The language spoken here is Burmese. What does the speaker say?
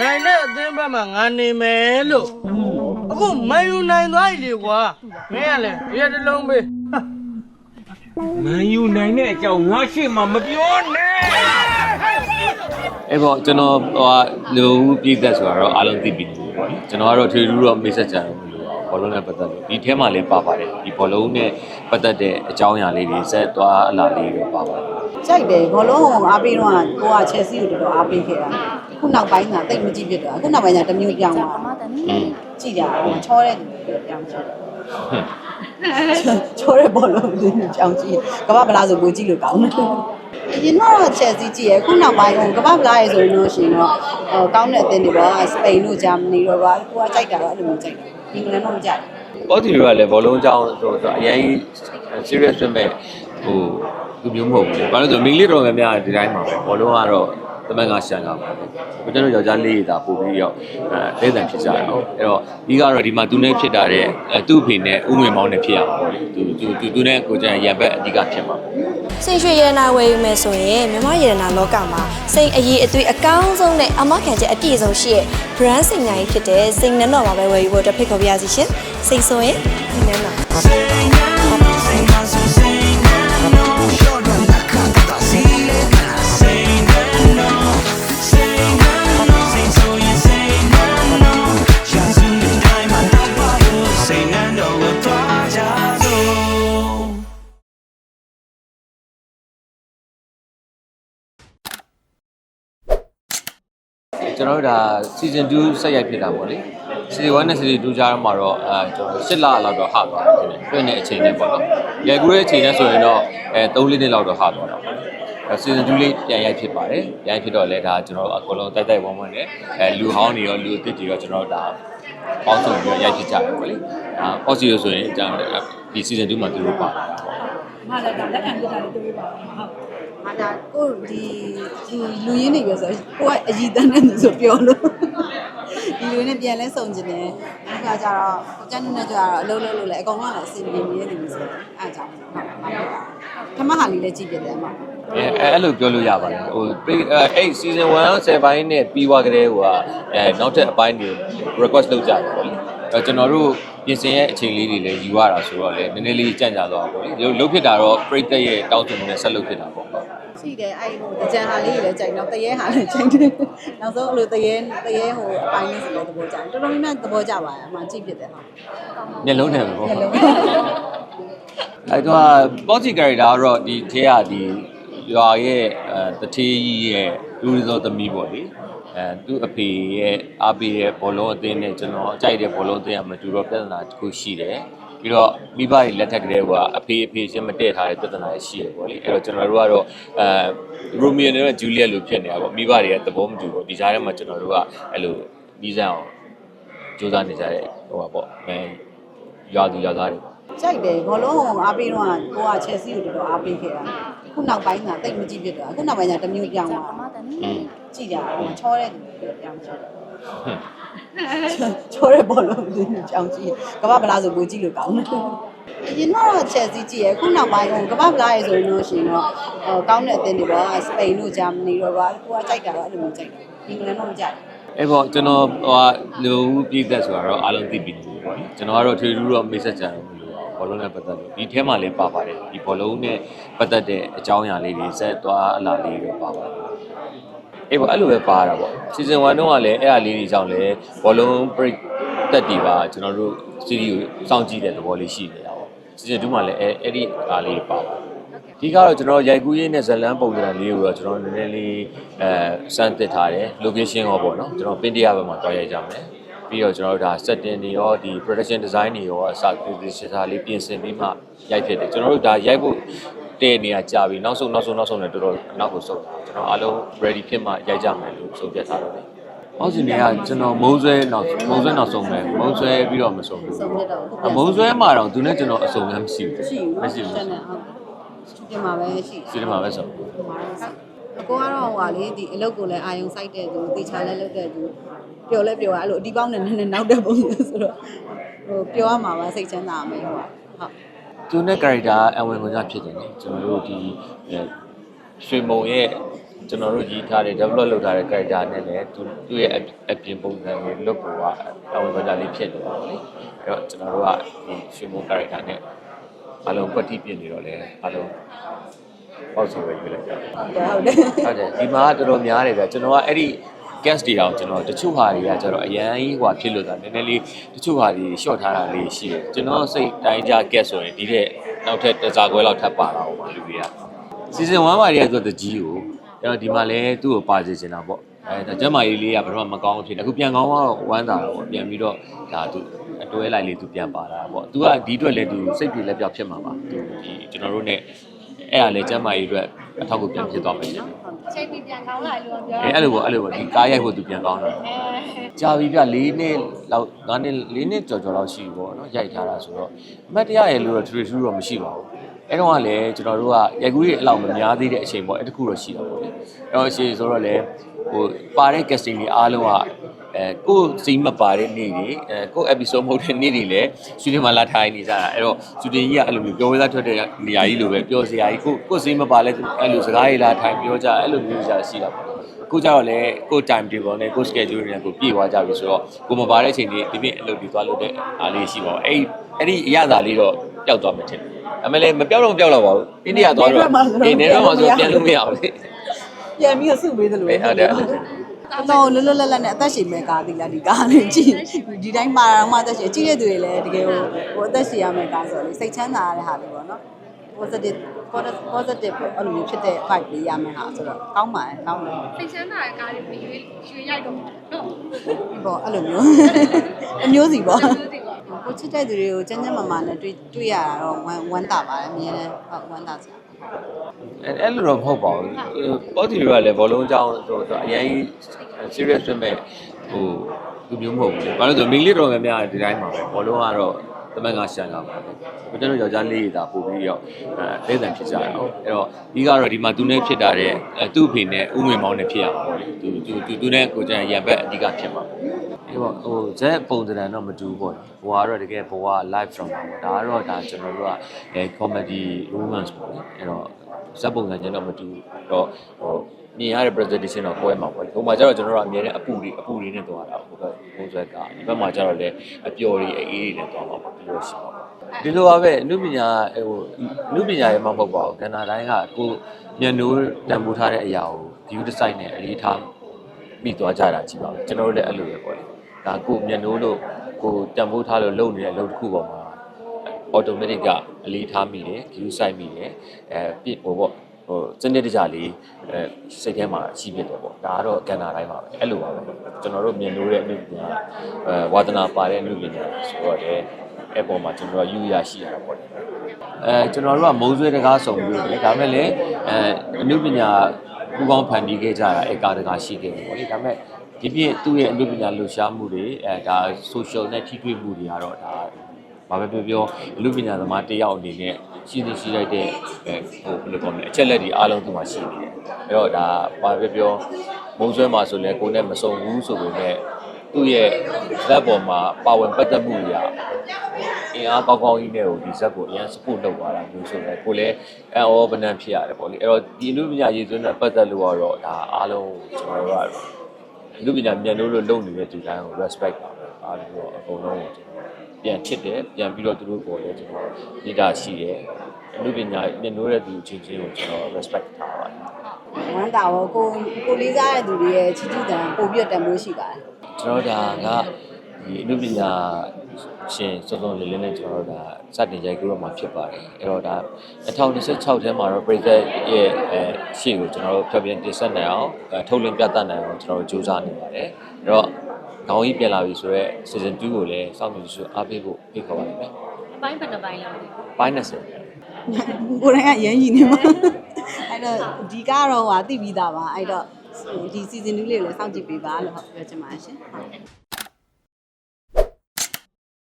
နိုင်တဲ့အသင်းဘက်မှာငါနေမယ်လို့အခုမန်ယူနိုင်သွားပြီလေကွာမင်းကလည်းရတလုံးပေးမန်ယူနိုင်တဲ့အကြောင်းငါရှေ့မှာမပြောနဲ့အဲ့ပေါ့ကျွန်တော်ဟိုဟာလူပြည်သက်ဆိုတာတော့အားလုံးသိပြီပေါ့လေကျွန်တော်ကတော့ထွေထူးတော့မိတ်ဆက်ကြတယ်မလို့ ဘောလုံးနဲ့ပတ်သက်လို့ဒီထဲမှာလေးပါပါတယ်ဒီဘောလုံးနဲ့ပတ်သက်တဲ့အကြောင်းအရာလေးတွေဇက်သွားအလားလေးတွေပါပါတယ်ကြိုက်တယ်ဘောလုံးကိုအားပေးတော့ကိုကချယ်ဆီကိုတော်တော်အားပေးခဲ့တာခုနောက်ပိုင်းကတိတ်မကြည့်ဖြစ်တော့အခုနောက်ပိုင်းကျတစ်မျိုးပြောင်းသွားอืมကြည့်ကြဟိုချောတဲ့လူတွေပြောင်းကြည့်ချောတဲ့ဘောလုံးတွေကြောင်းကြည့်ကမ္ဘာဗလားဆိုကိုကြည့်လို့ကောင်းတယ်အရင်တော့ချယ်ဆီကြည့်ရခုနောက်ပိုင်းကကမ္ဘာဗလားရဆိုရင်တော့ရှင်တော့ဟိုကောင်းတဲ့အသင်းတွေပေါ့စပိန်တို့ဂျာမနီတို့ကကိုကကြိုက်တာတော့အဲ့လိုမျိုးကြိုက်တယ် အင်္ဂလန်တော့မကြိုက်ဘူးပေါ်တီတွေကလည်းဘောလုံးအကြောင်းဆိုတော့အရင် serious ဖြစ်မဲ့ဟိုသူမျိုးမဟုတ်ဘူး။ဘာလို့လဲဆိုတော့မိန်းလေးတော်များများဒီတိုင်းမှာပဲဘောလုံးကတော့ တမန်ကရှန်တာပါပဲ။ကျွန်တော်ယောက်ျားလေးဒါပို့ပြီးတော့အဲလဲတန်ဖြစ်ကြတယ်နော်။အဲ့တော့ဒီကတော့ဒီမှာသူနဲ့ဖြစ်တာတဲ့အဲသူ့အဖေနဲ့ဥငွေမောင်းနဲ့ဖြစ်ရမှာပေါ့လေ။သူသူသူသူနဲ့ကိုကျန်ရံဘက်အဓိကဖြစ်မှာပေါ့။စိတ်ရွှေရတနာဝယ်ယူမယ်ဆိုရင်မြမရတနာလောကမှာစိတ်အရေးအသွေးအကောင်းဆုံးနဲ့အမခံချက်အပြည့်စုံရှိတဲ့ brand စိတ်ညာကြီးဖြစ်တဲ့စိတ်နှံတော်မှာပဲဝယ်ယူဖို့အတွက်ဖိတ်ခေါ်ပါရစေရှင်စိတ်ဆိုရင်ဒီနှံတော် ကျွန်တော်တို့ဒါ season 2ဆက်ရိုက်ဖြစ်တာပေါ့လေ season 1နဲ့ season 2ကြားမှာတော့အဲကျွန်တော်8လလောက်တော့ဟသွားတယ်ပြင်တဲ့အချိန်နဲ့ပေါ့နော်ရိုက်ကူးတဲ့အချိန်နဲ့ဆိုရင်တော့အဲ3လေးနှစ်လောက်တော့ဟသွားတာပေါ့အဲ season 2လေးပြန်ရိုက်ဖြစ်ပါတယ်ရိုက်ဖြစ်တော့လဲဒါကျွန်တော်တို့အကုန်လုံးတိုက်တိုက်ဝန်းဝန်းနဲ့အဲလူဟောင်းတွေရောလူအသစ်တွေရောကျွန်တော်တို့ဒါပေါင်းစုံပြီးတော့ရိုက်ဖြစ်ကြတယ်ပေါ့လေဒါ possible ဆိုရင်ကျွန်တော်ဒီ season 2မှာသူတို့ပါလာတာပေါ့မလာတာလက်ခံကြတာလည်းတွေ့ပါဟုတ် ဟာဒါကိုဒီဒီလူရင်းနေပဲဆိုကိုကအကြီးတန်းနဲ့ဆိုပြောလို့ဒီလူနဲ့ပြန်လဲစုံကျင်တယ်အဲ့ဒါကြတော့ကျန်နေကြတော့အလုံးလုံးလို့လဲအကောင်လုံးလည်းအစီအပြေနေနေပြီဆိုအဲ့ကြောင့်ဟုတ်ပါဓမ္မဟာလေးလည်းကြည့်ပြတယ်အမအဲအဲ့လိုပြောလို့ရပါတယ်ဟိုအဲ့အဲ့ season 1 7ပိုင်းနဲ့ပြီးသွားကြတဲ့ဟိုကအဲနောက်ထပ်အပိုင်းတွေ request လုပ်ကြတယ်ပေါ့လေအဲကျွန်တော်တို့ပြင်ဆင်ရဲ့အချိန်လေးတွေလည်းယူရတာဆိုတော့လေနည်းနည်းလေးကြန့်ကြသွားတာပေါ့လေလုတ်ဖြစ်တာတော့ break တဲ့ရဲ့တောင်းဆိုမှုနဲ့ဆက်လုပ်ဖြစ်တာပေါ့ ရှိတယ်အဲ့ဟိုတကြံဟာလေးလည်းကြိုက်တော့တရေဟာလည်းကြိုက်တယ်နောက်ဆုံးအဲ့လိုတရေတရေဟိုအပိုင်းလေးဆိုတော့သဘောကျတယ်တော်တော်များများသဘောကျပါရဲ့အမှကြည့်ပြတယ်ဟုတ်မျက်လုံးနဲ့ပဲပေါ့မျက်လုံးအဲ့တော့ positive character ကတော့ဒီထဲကဒီရွာရဲ့အဲတထေးကြီးရဲ့လူရီစောသမီးပေါ့လေအဲသူ့အဖေရဲ့အားပေးရဲ့ဘောလုံးအသင်းနဲ့ကျွန်တော်အကြိုက်တဲ့ဘောလုံးအသင်းကမတူတော့ပြဿနာတစ်ခုရှိတယ် ပြီးတော့မိဘတွေလက်ထက်ကလေးကအဖေအဖေချင်းမတည့်ထားတဲ့ပြဿနာရှိရပေါ့လေအဲ့တော့ကျွန်တော်တို့ကတော့အဲရိုမီယိုနဲ့ဂျူလီယက်လိုဖြစ်နေတာပေါ့မိဘတွေကသဘောမတူဘူးဒီကြားထဲမှာကျွန်တော်တို့ကအဲ့လိုပြီးစမ်းအောင်စူးစမ်းနေကြတဲ့ဟိုပါပေါ့အဲရွာသူရွာသားတွေပေါ့ကြိုက်တယ်ဘောလုံးကိုအားပေးတော့ကိုကချယ်ဆီကိုတော်တော်အားပေးခဲ့တာခုနောက်ပိုင်းကတိတ်မကြည့်ဖြစ်တော့အခုနောက်ပိုင်းကျတစ်မျိုးပြောင်းသွားอืมကြည့်ကြဟိုချောတဲ့လူတွေပြောင်းကြည့် ချောတဲ့ဘောလုံးတွေကြောင်းကြည့်ကမ္ဘာဗလားဆိုကိုကြည့်လို့ကောင်းတယ်အရင်တော့ချယ်ဆီကြည့်ရခုနောက်ပိုင်းကကမ္ဘာဗလားရဆိုရင်တော့ရှင်တော့ဟိုကောင်းတဲ့အသင်းတွေပေါ့စပိန်တို့ဂျာမနီတို့ကကိုကကြိုက်တာတော့အဲ့လိုမျိုးကြိုက်တယ်အင်္ဂလန်တော့မကြိုက်ဘူးအဲ့ပေါ့ကျွန်တော်ဟိုဟာလူပြည်သက်ဆိုတာတော့အားလုံးသိပြီပေါ့လေကျွန်တော်ကတော့ထွေထူးတော့မိတ်ဆက်ကြတယ်မလို့ဘောလုံးနဲ့ပတ်သက်လို့ဒီထဲမှာလေးပါပါတယ်ဒီဘောလုံးနဲ့ပတ်သက်တဲ့အကြောင်းအရာလေးတွေဇက်သွားအလားလေးတွေပါပါတယ် အေးပေါ့အဲ့လိုပဲပါတာပေါ့ season 1တုန်းကလည်းအဲ့အလေးတွေကြောင့်လည်းဘောလုံး break တက်တီပါကျွန်တော်တို့ series ကိုစောင့်ကြည့်တဲ့သဘောလေးရှိနေတာပေါ့ season 2မှာလည်းအဲ့အဲ့ဒီအားလေးတွေပါပါတယ်ဒီကတော့ကျွန်တော်ရိုက်ကူးရေးနဲ့ဇလန်းပုံစံလေးကိုတော့ကျွန်တော်နည်းနည်းလေးအဲစမ်းသစ်ထားတယ် location ရောပေါ့နော်ကျွန်တော်ပင်တရဘက်မှာတွားရိုက်ကြမယ်ပြီးတော့ကျွန်တော်တို့ဒါ setting တွေရောဒီ production design တွေရောအစ production စာလေးပြင်ဆင်ပြီးမှရိုက်ဖြစ်တယ်ကျွန်တော်တို့ဒါရိုက်ဖို့ တဲ့နေရာကြာပြီနောက်ဆုံးနောက်ဆုံးနောက်ဆုံးလည်းတော်တော်နောက်ကိုဆုံးတာကျွန်တော်အားလုံး ready ဖြစ်မှရိုက်ကြမယ်လို့ဆုံးဖြတ်ထားတော့လေဟောစီနေကကျွန်တော်မုံဆွဲနောက်မုံဆွဲနောက်ဆုံးပဲမုံဆွဲပြီးတော့မဆုံးဘူးဆုံးပြတော့အမုံဆွဲမှာတော့သူနဲ့ကျွန်တော်အစုံလည်းမရှိဘူးရှိဘူးမရှိဘူးတက်နေဟုတ်ဒီမှာပဲရှိစီးတယ်မှာပဲဆုံးအကိုကတော့ဟိုလေဒီအလုပ်ကိုလည်းအာယုံစိုက်တဲ့သူတေချာလည်းလုပ်တဲ့သူပျော်လဲပျော်ရအဲ့လိုအဒီပေါင်းနဲ့နည်းနည်းနောက်တဲ့ပုံစံဆိုတော့ဟိုပျော်ရမှာပါစိတ်ချမ်းသာမယ်ဟိုဟုတ် သူနဲ့ character အဝင်ဝင်ကဖြစ်တယ်လေကျွန်တော်တို့ဒီအဲရွှေမုံရဲ့ကျွန်တော်တို့ရေးထားတဲ့ develop လုပ်ထားတဲ့ character နဲ့လည်းသူသူ့ရဲ့အအပြင်ပုံစံလေး look ကိုကအဝင်ကြလေးဖြစ်နေပါဘူးလေအဲ့တော့ကျွန်တော်တို့ကဒီရွှေမိုး character နဲ့အလုံးကွက်တိပြနေတော့လေအလုံးပေါ့စီပဲယူလိုက်ကြတယ်ဟုတ်တယ်ဟုတ်တယ်ဟုတ်တယ်ဒီမှာကတော်တော်များတယ်ဗျကျွန်တော်ကအဲ့ဒီ guest တွေအောင်ကျွန်တော်တချို့ဟာတွေကကျတော့အရန်ကြီးဟိုဖြစ်လို့တာနည်းနည်းလေးတချို့ဟာတွေ short ထားတာလေးရှိတယ်ကျွန်တော်စိတ်တိုင်းကြ guest ဆိုရင်ဒီတဲ့နောက်ထပ်တစ်စားခွဲလောက်ထပ်ပါတာဟိုလူတွေက season 1မှာတည်းကဆိုတကြီးကိုအဲ့တော့ဒီမှာလည်းသူ့ကိုပါစေချင်တာပေါ့အဲဒါကျမကြီးလေးကဘယ်တော့မှမကောင်းဖြစ်တယ်အခုပြန်ကောင်းတော့ဝမ်းသာတာပေါ့ပြန်ပြီးတော့ဒါသူအတွဲလိုက်လေးသူပြန်ပါတာပေါ့သူကဒီအတွက်လည်းသူစိတ်ပြေလက်ပြောက်ဖြစ်မှာပါသူဒီကျွန်တော်တို့ ਨੇ အဲ့ဒါလည်းကျမကြီးအတွက်အထောက်အကူပြန်ဖြစ်သွားမယ်ရှင် ချိန်ပြီးပြန်ကောင်းလာလို့ပြောအဲအဲ့လိုပေါ့အဲ့လိုပေါ့ဒီကားရိုက်ဖို့သူပြန်ကောင်းတာကြာပြီပြ၄နှစ်လောက်၅နှစ်၄နှစ်ကျော်ကျော်လောက်ရှိပြီပေါ့နော်ရိုက်ထားတာဆိုတော့အမတ်တရားရဲ့လို့တော့ true true တော့မရှိပါဘူးအဲ့တော့ကလည်းကျွန်တော်တို့ကရိုက်ကူးရဲ့အလောက်မများသေးတဲ့အချိန်ပေါ့အဲ့တခုတော့ရှိတာပေါ့လေအဲ့တော့အချိန်ဆိုတော့လေဟိုပါတဲ့ casting တွေအားလုံးက အဲကိုယ်စိတ်မပါတဲ့နေ့တွေအဲကိုယ် episode မဟုတ်တဲ့နေ့တွေလည်းရှူတင်မှာလာထိုင်နေကြတာအဲ့တော့ရှူတင်ကြီးကအဲ့လိုမျိုးပြောဝဲသားထွက်တဲ့နေရာကြီးလိုပဲပြောစရာကြီးကိုကိုယ်စိတ်မပါလဲအဲ့လိုစကားကြီးလာထိုင်ပြောကြအဲ့လိုမျိုးကြာရှိတာပေါ့ခုကျတော့လေကို time table နဲ့ကို schedule နဲ့ကိုပြည့်သွားကြပြီဆိုတော့ကိုမပါတဲ့အချိန်လေးဒီပြည့်အလုပ်တွေသွားလုပ်တဲ့အားလေးရှိပါဘူးအဲ့အဲ့ဒီအရသာလေးတော့ပျောက်သွားမှထင်တယ်အမေလည်းမပျောက်တော့မပျောက်တော့ပါဘူးအိန္ဒိယသွားတော့ဒီနေတော့မှဆိုပြန်လို့မရဘူးလေပြန်ပြီးတော့စုပေးသလိုဟုတ်တယ် တော့လွတ်လွတ်လပ်လပ်နဲ့အသက်ရှင်မဲ့ကားသီလားဒီကားလေးကြည့်ဒီတိုင်းမှာတော့မှအသက်ရှင်ကြည့်တဲ့သူတွေလည်းတကယ်ဟိုဟိုအသက်ရှင်ရမယ့်ကားဆိုတော့လေစိတ်ချမ်းသာရတဲ့ဟာလေးပေါ့နော် positive positive ပေါ့အဲ့လိုမျိုးဖြစ်တဲ့ vibe လေးရမယ့်ဟာဆိုတော့ကောင်းပါတယ်ကောင်းတယ်စိတ်ချမ်းသာတဲ့ကားလေးကိုရွေးရွှေရိုက်တော့နော်ပေါ့အဲ့လိုမျိုးအမျိုးစီပေါ့မျိုးစီပေါ့ ကိုချစ်တဲ့သူတွေကိုကျန်းကျန်းမာမာနဲ့တွေ့တွေ့ရတာတော့ဝမ်းဝမ်းသာပါတယ်အမြဲတမ်းဟုတ်ဝမ်းသာစရာအဲ့အဲ့လိုတော့မဟုတ်ပါဘူးပေါ့တီတွေကလည်းဘောလုံးအကြောင်းဆိုတော့အရင် serious ဖြစ်မဲ့ဟိုလူမျိုးမဟုတ်ဘူးလေဘာလို့လဲဆိုမိန်းလေးတော်များများဒီတိုင်းမှာပဲဘောလုံးကတော့ သမန်ကရှာလာပါပဲကျွန်တော်ယောက်ျားလေးတွေဒါပို့ပြီးတော့အဲလက်တံဖြစ်ကြတာဟုတ်အဲ့တော့ဒီကတော့ဒီမှာသူနဲ့ဖြစ်တာတဲ့အဲသူ့အဖေနဲ့ဥငွေမောင်းနဲ့ဖြစ်ရမှာပေါ့လေသူသူသူသူနဲ့ကိုကျန်ရံဘက်အဓိကဖြစ်မှာဒီပေါ့ဟိုဇက်ပုံစံတော့မတူဘူးပေါ့ဘွာကတော့တကယ်ဘွာ live from ပါပေါ့ဒါကတော့ဒါကျွန်တော်တို့ကအဲ comedy romance ပေါ့လေအဲ့တော့ဇက်ပုံစံချင်းတော့မတူတော့ဟို မြင်ရတဲ့ presentation တော့ပွဲမှာပေါ့လေဟိုမှာကျတော့ကျွန်တော်တို့အမြဲတမ်းအပူတွေအပူတွေနဲ့သွားတာဟိုဘက်ဘုံဆွဲကဒီဘက်မှာကျတော့လည်းအပျော်တွေအေးတွေနဲ့သွားမှာပေါ့ဒီလိုရှိပါပေါ့ဒီလိုပါပဲအနုပညာဟိုအနုပညာရေမဟုတ်ပါဘူးကန္နာတိုင်းကကိုမျက်နှိုးတန်ဖိုးထားတဲ့အရာကို view design နဲ့အလေးထားမိသွားကြတာကြည့်ပါဦးကျွန်တော်တို့လည်းအဲ့လိုပဲပေါ့လေဒါကိုမျက်နှိုးလို့ကိုတန်ဖိုးထားလို့လုပ်နေတဲ့အလုပ်တစ်ခုပေါ်မှာ automatic ကအလေးထားမိတယ် view site မိတယ်အဲပြဟိုပေါ့ ဟိုစနစ်တကျလေးအဲစိတ်ထဲမှာရှိဖြစ်တယ်ပေါ့ဒါကတော့ကဏ္ဍတိုင်းပါပဲအဲ့လိုပါပဲကျွန်တော်တို့မြင်လို့တဲ့အမှုပညာအဲဝါသနာပါတဲ့အမှုပညာဆိုတော့လေအဲ့ပေါ်မှာကျွန်တော်တို့ယူရရှိရတာပေါ့အဲကျွန်တော်တို့ကမုံဆွဲတကားစုံပြီးတယ်ဒါပေမဲ့လည်းအဲအမှုပညာပူပေါင်းဖန်တီးခဲ့ကြတာအဲကာတကာရှိခဲ့တယ်ပေါ့လေဒါပေမဲ့ဒီပြည့်သူ့ရဲ့အမှုပညာလှူရှားမှုတွေအဲဒါ social နဲ့ထိတွေ့မှုတွေကတော့ဒါဘာပဲပြောပြောလူပညာသမားတစ်ယောက်အနေနဲ့ ရှိသိရှိလိုက်တဲ့အဲဟိုဘယ်လိုပြောမလဲအချက်လက်တွေအားလုံးသူမှရှိနေတယ်အဲ့တော့ဒါဘာပဲပြောမုံဆွဲမှာဆိုလဲကိုယ်နဲ့မစုံဘူးဆိုပေမဲ့သူ့ရဲ့ဇက်ပေါ်မှာပါဝင်ပတ်သက်မှုတွေအင်အားကောင်းကောင်းကြီးနဲ့ကိုဒီဇက်ကိုအရင် support လုပ်သွားတာမျိုးဆိုလဲကိုလည်းအအောဘနန်ဖြစ်ရတယ်ပေါ့လေအဲ့တော့ဒီလူပညာရေးစွန်းနဲ့ပတ်သက်လို့ကတော့ဒါအားလုံးကျွန်တော်တို့ကလူပညာမြန်လို့လို့လုပ်နေတဲ့ဒီတိုင်းကို respect ပါပဲအားလုံးတော့အကုန်လုံးကိုကျွန်တော် ပြန်ချစ်တယ်ပြန်ပြီးတော့သူတို့ပေါ်လဲကျွန်တော်မေတ္တာရှိတယ်အမှုပညာမြင်လို့တဲ့သူချင်းချင်းကိုကျွန်တော် respect ထားပါတယ်ဝမ်းသာတော့ကိုကိုလေးစားတဲ့သူတွေရဲ့ချစ်ချစ်တန်ပို့ပြီးတော့တန်မိုးရှိပါတယ်ကျွန်တော်ဒါကဒီအမှုပညာရှင်စုံစုံလေးလေးနဲ့ကျွန်တော်တို့ဒါစတင်ရိုက်ကူးတော့မှာဖြစ်ပါတယ်အဲ့တော့ဒါ2026ထဲမှာတော့ပြည်သက်ရဲ့အဲရှေ့ကိုကျွန်တော်တို့ဖျက်ပြင်းတင်ဆက်နိုင်အောင်အဲထုတ်လင်းပြသနိုင်အောင်ကျွန်တော်တို့စူးစမ်းနေပါတယ်အဲ့တော့ ခေါင်းကြီးပြန်လာပြီဆိုတော့ season 2ကိုလည်းစောင့်မျှော်ကြည့်အားပေးဖို့ဖိတ်ခေါ်ပါတယ်ခင်ဗျအပိုင်းဘယ်နှပိုင်းလဲမသိဘူးပိုင်း20ကိုယ်တိုင်ကရမ်းရည်နေမှာအဲ့တော့ဒီကတော့ဟာသိပြီးသားပါအဲ့တော့ဒီ season 2လေးကိုလည်းစောင့်ကြည့်ပေးပါလို့ဟုတ်ပြောချင်ပါတယ်ရှင်ဟုတ်